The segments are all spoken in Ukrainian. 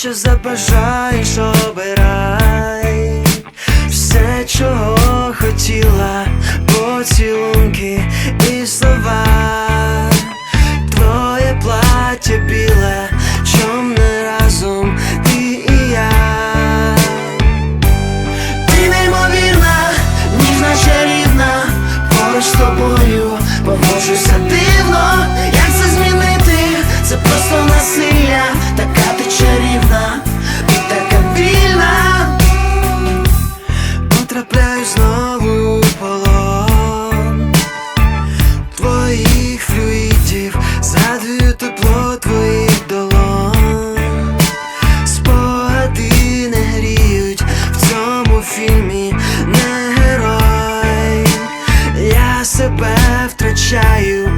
що забажаєш об. не герой, я себе втрачаю.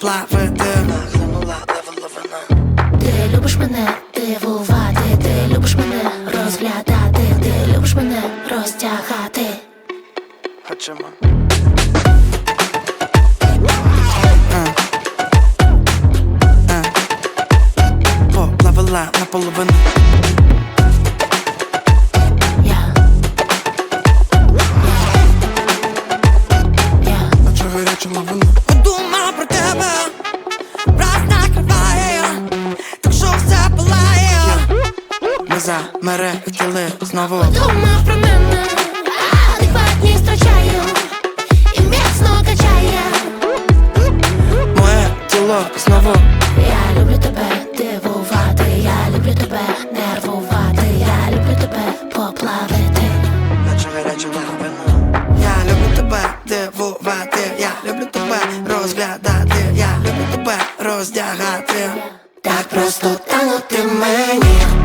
плавати Замила левеловина Ти любиш мене дивувати, ти любиш мене розглядати, ти любиш мене розтягати. Хочемо. Е. Е. Поплавила наполовину мере тіли знову. Думав про мене, адекватність втрачаю і м'ясно качає Моє тіло знову. Я люблю тебе дивувати, я люблю тебе нервувати, я люблю тебе поплавити. Наче гарячого Я люблю тебе дивувати, я люблю тебе розглядати, я люблю тебе роздягати. Так просто танути мені.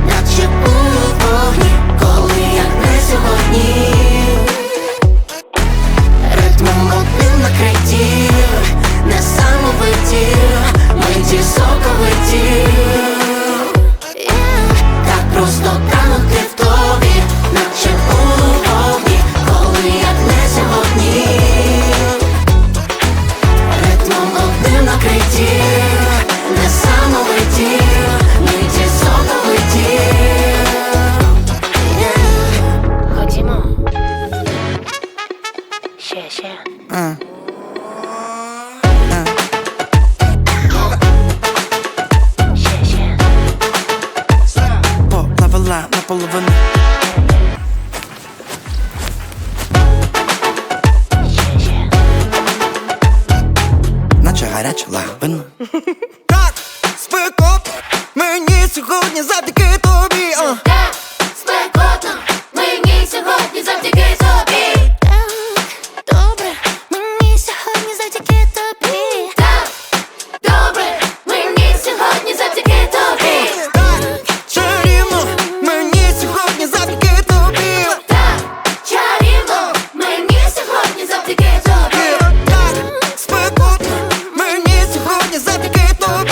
А. Поплавала наполовину. Наче гаряча лавина. Так, спекот, мені сьогодні завдяки тобі. А. тобі.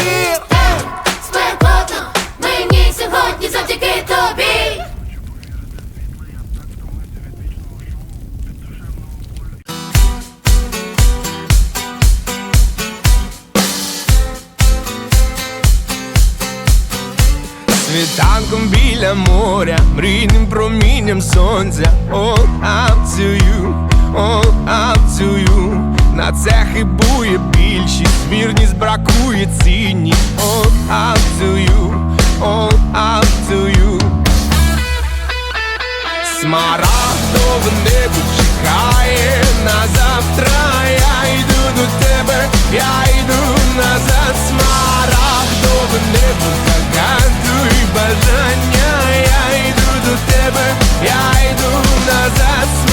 Спекотно, мені сьогодні завдяки тобі. Світанком біля моря, мрійним промінням сонця All up to you, all up to you На це хибує більшість, вірність бракує цінність All up to you, all up to you. Смарагдове небо чекає на завтра Я йду до тебе, я йду назад. Смарагдове небо загадуй бажання Я йду до тебе, я йду назад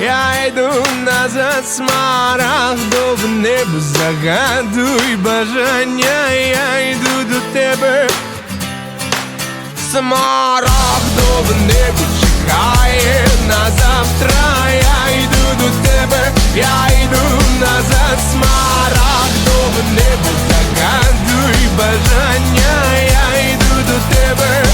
я йду назад Смарагдове небо загадуй бажання Я йду до тебе. Смарагдове небо чекає на завтра Я йду до тебе, я йду назад Смарагдове небо загадуй бажання Я йду до тебе